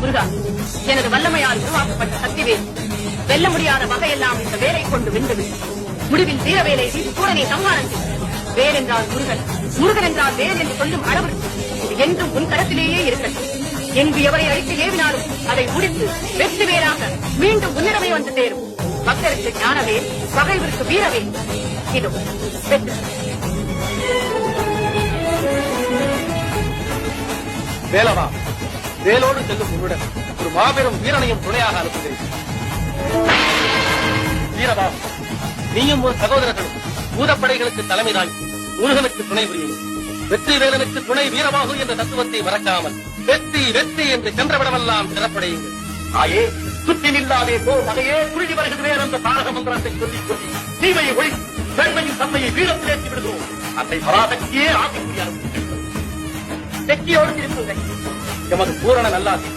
முருகா எனது வல்லமையால் உருவாக்கப்பட்ட சக்திவேல் வெல்ல முடியாத வகையெல்லாம் இந்த வேலை கொண்டு வென்றது முடிவில் வீரவேலை வீசி சூரனை சம்ஹாரம் செய்து வேல் என்றால் முருகன் முருகன் என்றால் வேல் என்று சொல்லும் அளவிற்கு இது என்றும் உன் கரத்திலேயே இருக்கட்டும். என்று எவரை அழித்து ஏவினாலும் அதை முடித்து வெற்றி வேலாக மீண்டும் உன்னிடமே வந்து சேரும். பக்தருக்கு ஞானவே பகைவருக்கு வீரவே இதோ வெற்றி. வேலவா வேலோடு செல்லும் உன்னுடன் ஒரு மாபெரும் வீரனையும் துணையாக அனுப்புகிறேன். வீரபாபு நீயும் ஒரு சகோதரர்களும் பூதப்படைகளுக்கு தலைமை தாங்கி முருகனுக்கு துணை புரியும். வெற்றி வேலனுக்கு துணை வீரபாகு என்ற தத்துவத்தை மறக்காமல் வெற்றி வெற்றி என்று சென்றவிடமெல்லாம் சிறப்படையுங்கள். ஆயே சுற்றி நில்லாதே போ வகையே புரிதி வருகிறேன் என்ற தாரக மந்திரத்தை சொல்லிக் சொல்லி தீமையை ஒழி பெண்மையின் தன்மையை வீரத்தில் ஏற்றி விடுகிறோம் அதை பராசக்தியே ஆதிக்குரிய அனுப்புகிறேன். தெக்கியோடு திருப்புங்கள் எமது பூரண நல்லாசி.